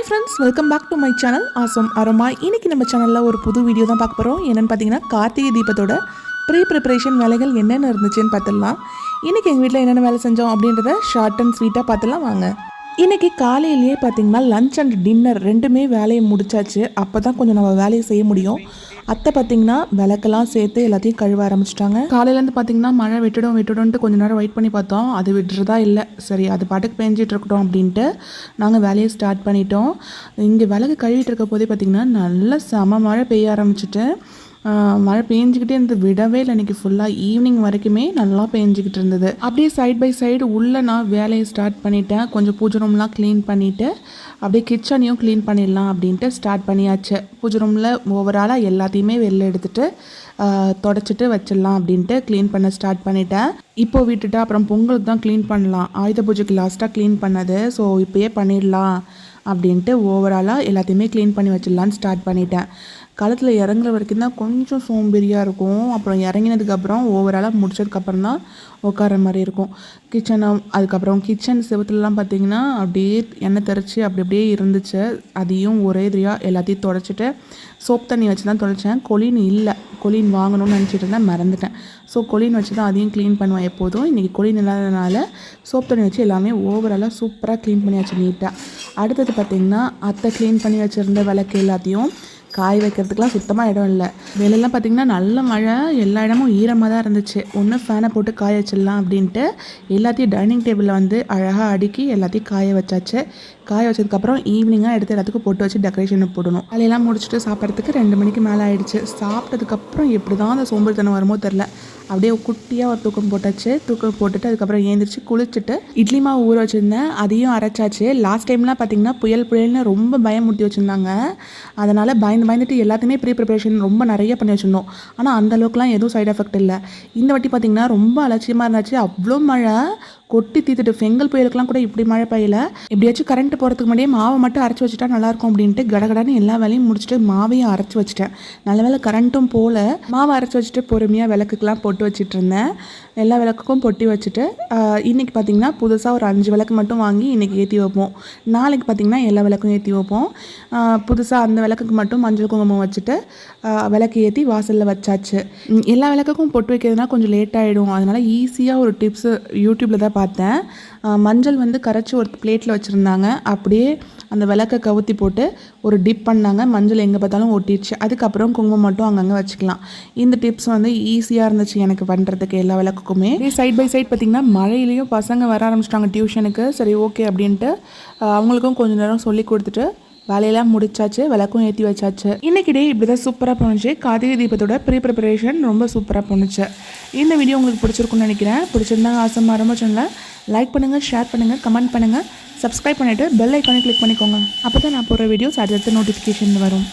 Hi friends welcome back to my channel awesome aroma. இன்னைக்கு நம்ம சேனலில் ஒரு புது வீடியோ தான் பார்க்க போகிறோம் என்னென்னு பார்த்தீங்கன்னா கார்த்திகை தீபத்தோட ப்ரீ ப்ரிப்பரேஷன் வேலைகள் என்னென்ன இருந்துச்சுன்னு பார்த்துடலாம். இன்றைக்கி எங்கள் வீட்டில் என்னென்ன வேலை செஞ்சோம் அப்படின்றத ஷார்ட் அண்ட் ஸ்வீட்டாக பார்த்துலாம் வாங்க. இன்றைக்கி காலையிலேயே பார்த்தீங்கன்னா லஞ்ச் அண்ட் டின்னர் ரெண்டுமே வேலையை முடிச்சாச்சு. அப்போ தான் கொஞ்சம் நம்ம வேலையை செய்ய முடியும். அத்தை பார்த்தீங்கன்னா விளக்கெல்லாம் சேர்த்து எல்லாத்தையும் கழுவ ஆரம்பிச்சிட்டாங்க. காலையிலேருந்து பார்த்தீங்கன்னா மழை விட்டுடும் விட்டுடும்ட்டு கொஞ்ச நேரம் வெயிட் பண்ணி பார்த்தோம். அது விட்டுறதா இல்லை. சரி அது பாட்டுக்கு பேஞ்சிட்டு இருக்கட்டும் அப்படின்ட்டு நாங்கள் வேலையை ஸ்டார்ட் பண்ணிட்டோம். இங்கே விளக்கு கழுவிட்டு இருக்க போதே பார்த்தீங்கன்னா நல்ல செம மழை பெய்ய ஆரம்பிச்சிட்டு மழை பெஞ்சிக்கிட்டே இருந்தது. விடவே இல்லை இன்னைக்கு ஃபுல்லாக ஈவினிங் வரைக்குமே நல்லா பெஞ்சிக்கிட்டு இருந்தது. அப்படியே சைட் பை சைடு உள்ளே நான் வேலையை ஸ்டார்ட் பண்ணிட்டேன். கொஞ்சம் பூஜை ரூம்லாம் க்ளீன் பண்ணிவிட்டு அப்படியே கிச்சனையும் க்ளீன் பண்ணிடலாம் அப்படின்ட்டு ஸ்டார்ட் பண்ணியாச்சு. பூஜை ரூமில் ஓவராலாக எல்லாத்தையுமே வெளில எடுத்துகிட்டு தொடச்சிட்டு வச்சிடலாம் அப்படின்ட்டு க்ளீன் பண்ண ஸ்டார்ட் பண்ணிட்டேன். இப்போ விட்டுட்டு அப்புறம் பொங்கலுக்கு தான் க்ளீன் பண்ணலாம். ஆயுத பூஜைக்கு லாஸ்ட்டாக க்ளீன் பண்ணது. ஸோ இப்போயே பண்ணிடலாம். அப்படின்ட்டு ஓவராலாக எல்லாத்தையுமே க்ளீன் பண்ணி வச்சிடலான்னு ஸ்டார்ட் பண்ணிட்டேன். களத்தில் இறங்குற வரைக்கும் தான் கொஞ்சம் சோம்பேறியாக இருக்கும். அப்புறம் இறங்கினதுக்கப்புறம் ஓவராலாக முடிச்சதுக்கப்புறம் தான் உட்கார மாதிரி இருக்கும். கிச்சனை அதுக்கப்புறம் கிச்சன் செவத்துலலாம் பார்த்தீங்கன்னா அப்படியே எண்ணெய் தெரிச்சு அப்படி அப்படியே இருந்துச்சு. அதையும் ஒரே இதாக எல்லாத்தையும் தொடச்சிட்டு சோப் தண்ணி வச்சு தான் தொடச்சேன். கொலின் இல்லை. கொலின் வாங்கணும்னு நினச்சிட்டு இருந்தேன் மறந்துட்டேன். ஸோ கொலின் வச்சு தான் அதையும் க்ளீன் பண்ணுவேன் எப்போதும். இன்றைக்கி கொலின் இல்லாததுனால சோப் தண்ணி வச்சு எல்லாமே ஓவராலாக சூப்பராக க்ளீன் பண்ணியாச்சு நீட்டாக அடுத்தது பார்த்திங்கன்னா அத்தை க்ளீன் பண்ணி வச்சுருந்த விளக்கு எல்லாத்தையும் காய வைக்கிறதுக்கெலாம் சுத்தமாக இடம் இல்லை. வெளிலலாம் பார்த்திங்கன்னா நல்ல மழை எல்லா இடமும் ஈரமாக தான் இருந்துச்சு. ஒன்று ஃபேனை போட்டு காய வச்சிடலாம் அப்படின்ட்டு எல்லாத்தையும் டைனிங் டேபிளில் வந்து அழகாக அடுக்கி எல்லாத்தையும் காய வச்சாச்சு. காய வச்சதுக்கப்புறம் ஈவினிங்காக எடுத்து எல்லாத்துக்கும் போட்டு வச்சு டெக்கரேஷனை போடணும். அதையெல்லாம் முடிச்சுட்டு சாப்பிட்றதுக்கு ரெண்டு மணிக்கு மேலே ஆயிடுச்சு. சாப்பிட்டதுக்கப்புறம் எப்படி தான் அந்த சோம்பேறித்தனம் வருமோ தெரில அப்படியே குட்டியாக ஒரு தூக்கம் போட்டாச்சு. தூக்கம் போட்டுட்டு அதுக்கப்புறம் ஏந்திரிச்சு குளிச்சுட்டு இட்லி மாவு ஊற வச்சுருந்தேன். அதையும் அரைச்சாச்சு. லாஸ்ட் டைம்லாம் பார்த்தீங்கன்னா புயல் புயல்னு ரொம்ப பயம் முட்டி வச்சுருந்தாங்க. அதனால் பயந்து பயந்துட்டு எல்லாத்தையுமே ப்ரீ ப்ரிப்பரேஷன் ரொம்ப நிறைய பண்ணி வச்சுருந்தோம். ஆனால் அந்தளவுக்குலாம் எதுவும் சைட் எஃபெக்ட் இல்லை. இந்த வாட்டி பார்த்தீங்கன்னா ரொம்ப அலட்சியமாக இருந்துச்சு. அவ்வளோ மழை. கொட்டி தீத்துட்டு செங்கல் புயலுக்குலாம் கூட இப்படி மழை பெய்யல. எப்படியாச்சும் கரண்ட் போகிறதுக்கு முன்னாடியே மாவை மட்டும் அரைச்சி வச்சுட்டா நல்லாயிருக்கும் அப்படின்ட்டு கடகடன்னு எல்லா வேலையும் முடிச்சுட்டு மாவையும் அரைச்சி வச்சுட்டேன். நல்ல வேலை கரண்ட்டும் போல. மாவை அரைச்சி வச்சுட்டு பொறுமையாக விளக்குக்கெலாம் போட்டு வச்சுட்டு இருந்தேன். எல்லா விளக்குக்கும் பொட்டி வச்சுட்டு இன்றைக்கி இன்னைக்கு பார்த்தீங்கன்னா புதுசாக ஒரு அஞ்சு விளக்கு மட்டும் வாங்கி இன்னைக்கு ஏற்றி வைப்போம். நாளைக்கு பார்த்தீங்கன்னா எல்லா விளக்கும் ஏற்றி வைப்போம். புதுசாக அந்த விளக்குக்கு மட்டும் மஞ்சள் குங்குமம் வச்சுட்டு விளக்கு ஏற்றி வாசலில் வச்சாச்சு. எல்லா விளக்குக்கும் பொட்டு வைக்கிறதுனா கொஞ்சம் லேட் ஆகிடும் அதனால் ஈஸியாக ஒரு டிப்ஸு யூடியூப்பில் தான் பார்த்தேன். மஞ்சள் வந்து கரைச்சி ஒரு பிளேட்டில் வச்சுருந்தாங்க. அப்படியே அந்த விளக்கை கவுத்தி போட்டு ஒரு டிப் பண்ணாங்க. மஞ்சள் எங்கே பார்த்தாலும் ஒட்டிடுச்சு. அதுக்கப்புறம் குங்குமம் மட்டும் அங்கங்கே வச்சுக்கலாம். இந்த டிப்ஸ் வந்து ஈஸியாக இருந்துச்சு எனக்கு பண்ணுறதுக்கு எல்லா விளக்குக்குமே. சைட் பை சைட் பார்த்திங்கன்னா மழையிலையும் பசங்க வர ஆரம்பிச்சிட்டாங்க டியூஷனுக்கு சரி ஓகே அப்படின்ட்டு அவங்களுக்கும் கொஞ்ச நேரம் சொல்லி கொடுத்துட்டு வேலையெல்லாம் முடிச்சாச்சு விளக்கும் ஏற்றி வச்சாச்சு. இன்னைக்கு டே இப்படி தான் சூப்பராக போணுச்சு. கார்த்திகை தீபத்தோட ப்ரீ ப்ரிப்பரேஷன் ரொம்ப சூப்பராக போணுச்சு. இந்த வீடியோ உங்களுக்கு பிடிச்சிருக்குன்னு நினைக்கிறேன். பிடிச்சிருந்தாங்க ஆசை ரொம்ப சேனலில் லைக் பண்ணுங்கள் ஷேர் பண்ணுங்கள் கமெண்ட் பண்ணுங்கள் சப்ஸ்கிரைப் பண்ணிவிட்டு பெல் ஐக்கானே கிளிக் பண்ணிக்கோங்க. அப்போ தான் நான் போகிற வீடியோஸ் அடுத்தடுத்து நோட்டிஃபிகேஷன் வரும்.